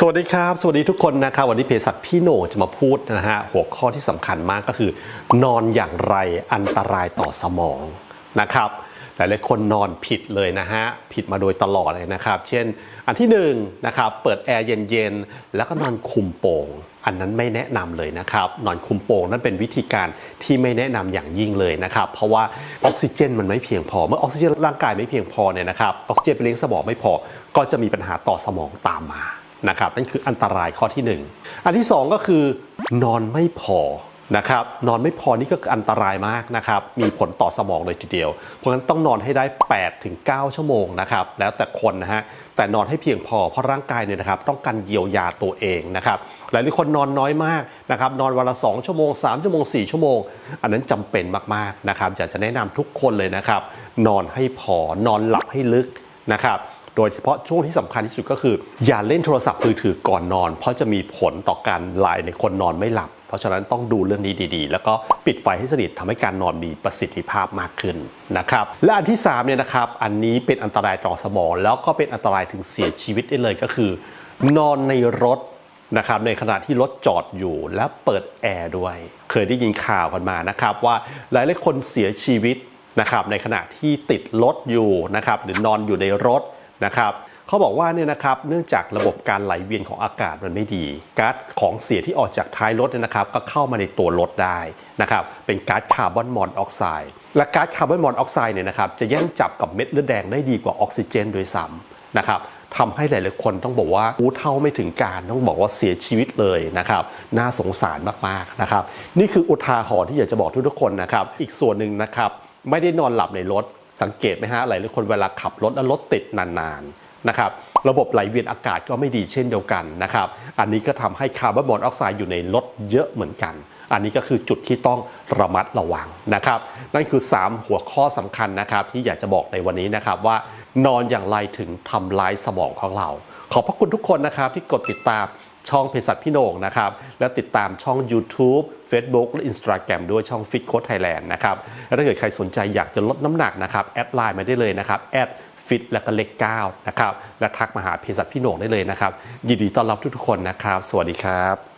สวัสดีครับ สวัสดีทุกคนนะครับวันนี้เพศัตพี่โหนจะมาพูดนะฮะหัวข้อที่สำคัญมากก็คือ นอนอย่างไรอันตรายต่อสมองนะครับหลายๆคนนอนผิดเลยนะฮะผิดมาโดยตลอดเลยนะครับ เช่น อันที่หนึ่งนะครับเปิดแอร์เย็นๆแล้วก็นอนคุมโปงอันนั้นไม่แนะนำเลยนะครับนอนคุมโปงนั่นเป็นวิธีการที่ไม่แนะนำอย่างยิ่งเลยนะครับเพราะว่าออกซิเจนมันไม่เพียงพอ เมื่อออกซิเจนร่างกายไม่เพียงพอเนี่ยนะครับออกซิเจนไปเลี้ยงสมองไม่พอ ก็จะมีปัญหาต่อสมองตามมา นะครับนั่นคืออันตรายข้อที่ 1 อันที่ 2 ก็คือนอนไม่พอนะครับนอนไม่พอนี่ก็อันตรายมากนะครับมีผลต่อสมองเลยทีเดียว เพราะฉะนั้นต้องนอนให้ได้8ถึง9ชั่วโมงนะครับแล้วแต่คนนะฮะแต่นอนให้เพียงพอเพราะร่างกายเนี่ยนะครับต้องการเยียวยาตัวเองนะครับหลายคนนอนน้อยมากนะครับนอนวันละ 2 ชั่วโมง 3 ชั่วโมง 4 ชั่วโมง อันนั้นจำเป็นมากๆนะครับอยากจะแนะนำทุกคนเลยนะครับนอนให้พอนอนหลับให้ลึกนะครับ โดยเฉพาะช่วงที่สำคัญที่สุดก็คือ อย่าเล่นโทรศัพท์มือถือก่อนนอน เพราะจะมีผลต่อการไลน์ในคนนอนไม่หลับ เพราะฉะนั้นต้องดูเรื่องนี้ดีๆ แล้วก็ปิดไฟให้สนิททำให้การนอนมีประสิทธิภาพมากขึ้นนะครับและอันที่3เนี่ยนะครับอันนี้เป็นอันตรายต่อสมองแล้วก็เป็นอันตรายถึงเสียชีวิตได้เลยก็คือ นอนในรถนะครับในขณะที่รถจอดอยู่และเปิดแอร์ด้วย เคยได้ยินข่าวกันมานะครับว่าหลายๆคนเสียชีวิตนะครับในขณะที่ติดรถอยู่นะครับหรือนอนอยู่ในรถ นะครับเขาบอกว่าเนี่ยนะครับเนื่องจากระบบการไหลเวียนของอากาศมันไม่ดีก๊าซของเสียที่ออกจากท้ายรถเนี่ยนะครับ ก็เข้ามาในตัวรถได้นะครับเป็นก๊าซคาร์บอนมอนอกไซด์และก๊าซคาร์บอนมอนอกไซด์เนี่ยนะครับจะแย่งจับกับเม็ดเลือดแดงได้ดีกว่าออกซิเจนโดยซ้ำนะครับทำให้หลายๆคนต้องบอกว่าอู้เท่าไม่ถึงการต้องบอกว่าเสียชีวิตเลยนะครับน่าสงสารมากๆนะครับนี่คืออุทาหรณ์ที่อยากจะบอกทุกๆคนนะครับอีกส่วนหนึ่งนะครับไม่ได้นอนหลับในรถ สังเกตไหมฮะหลายคนเวลาขับรถแล้วรถติดนานๆนะครับระบบไหลเวียนอากาศก็ไม่ดีเช่นเดียวกันนะครับอันนี้ก็ทำให้คาร์บอนมอนอกไซด์อยู่ในรถเยอะเหมือนกัน อันนี้ก็คือจุดที่ต้องระมัดระวังนะครับนั่นคือ 3 หัวข้อสำคัญนะครับที่อยากจะบอกในวันนี้นะครับว่านอนอย่างไรถึงทำลายสมองของเรา ขอบพระคุณทุกคนนะครับที่กดติดตาม ช่องเภสัชพี่โหน่งนะครับและติดตามช่อง YouTube Facebook และ Instagram ด้วยช่อง Fit Coach Thailand นะครับและถ้าเกิดใครสนใจอยากจะลดน้ำหนักนะครับแอดไลน์มาได้เลยนะครับแอดฟิตและก็เลข9นะครับและทักมาหาเภสัชพี่โหน่งได้เลยนะครับยินดีต้อนรับทุกๆคนนะครับ สวัสดีครับ